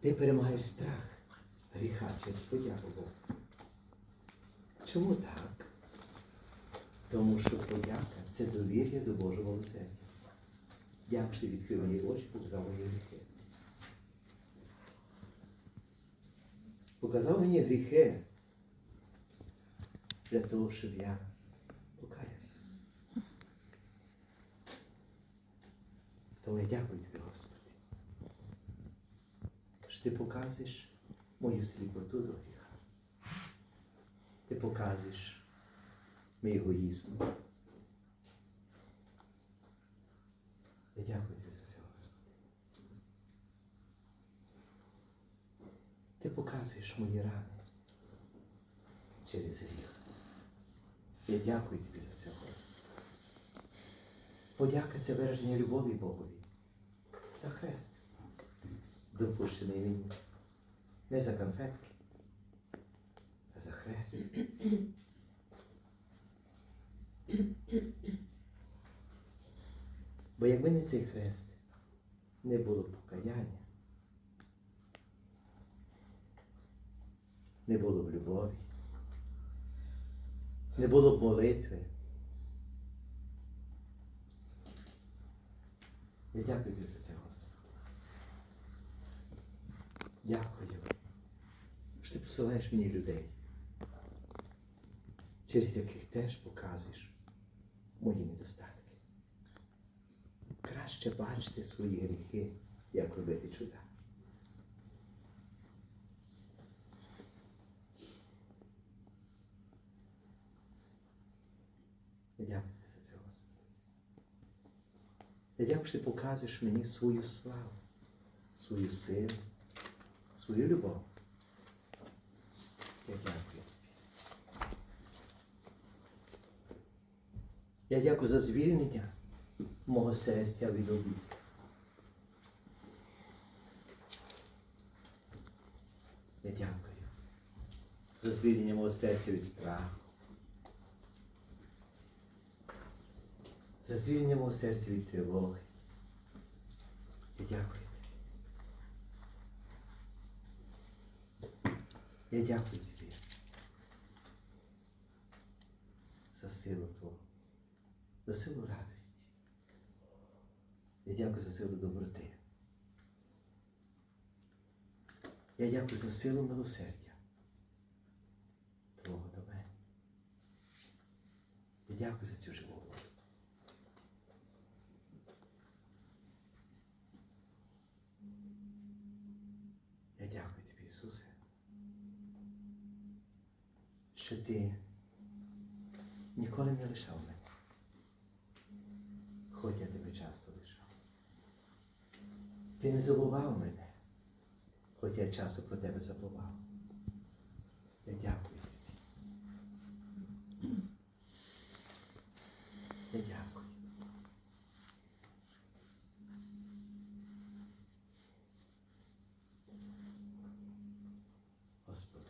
Ти перемагаєш страх гріха через подяку. Чому так? Тому що подяка це довір'я до Божого милосердя. Дякую, що відкрив мені очі, показав мені гріхи. Показав мені гріхи для того, щоб я покаявся. Тому я дякую тобі, Господи, що ти показуєш мою сліпоту до гріха. Ти показуєш мій егоїзм. Я дякую тобі за це, Господи. Ти показуєш мої рани через гріх. Я дякую тобі за це, Господи. Подяка це вираження любові Богові. За хрест. Допущений мені. Не за конфетки, а за хрест. Бо якби не цей хрест, не було б покаяння, не було б любові, не було б молитви. Я дякую за це, Господи. Дякую, що ти посилаєш мені людей, через яких теж показуєш мої недостатки. Краще бачити свої гріхи, як робити чуда. Я дякую за це, Господи. Я дякую, що ти показуєш мені свою славу, свою силу, свою любов. Я дякую тобі. Я дякую за звільнення мого серця від обід. Я дякую за звільнення мого серця від страху. За звільнення мого серця від тривоги. Я дякую тобі. Я дякую тобі за силу Твою, за силу радості. Я дякую за силу доброти. Я дякую за силу милосердя Твого до мене. Я дякую за цю живу воду. Я дякую тобі, Ісусе, що ти ніколи не лишав мене, хоч я тебе часто лишав. Ти не забував мене, хоч я часто про тебе забував. Я дякую тобі. Я дякую. Господи.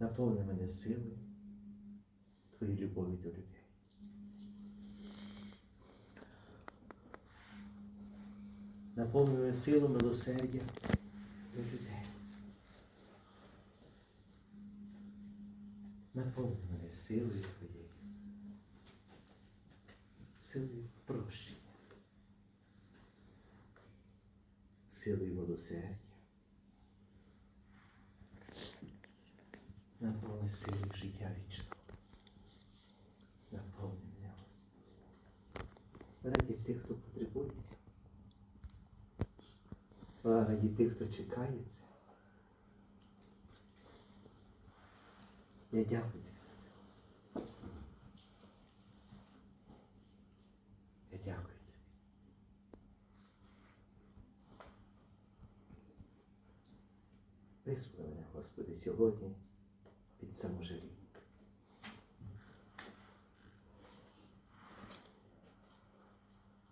Наповни мене силою Твоєї любові до людей. Наповни мене силу милосердя до людей. Наповни мене силою Твоєю. Силою прощення. Силою милосердя. Наповни силою життя вічного. Наповни мене, Господи. Раді тих, хто потребує. Раді тих, хто чекає це. Я дякую тобі за це, Господи. Я дякую тобі. Мене, Господи, сьогодні від саможаління.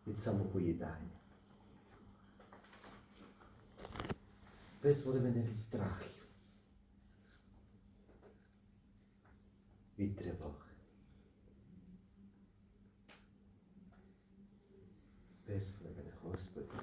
Від самопоїдання. Визволи мене від страхів. Від тривог. Визволи мене, Господи,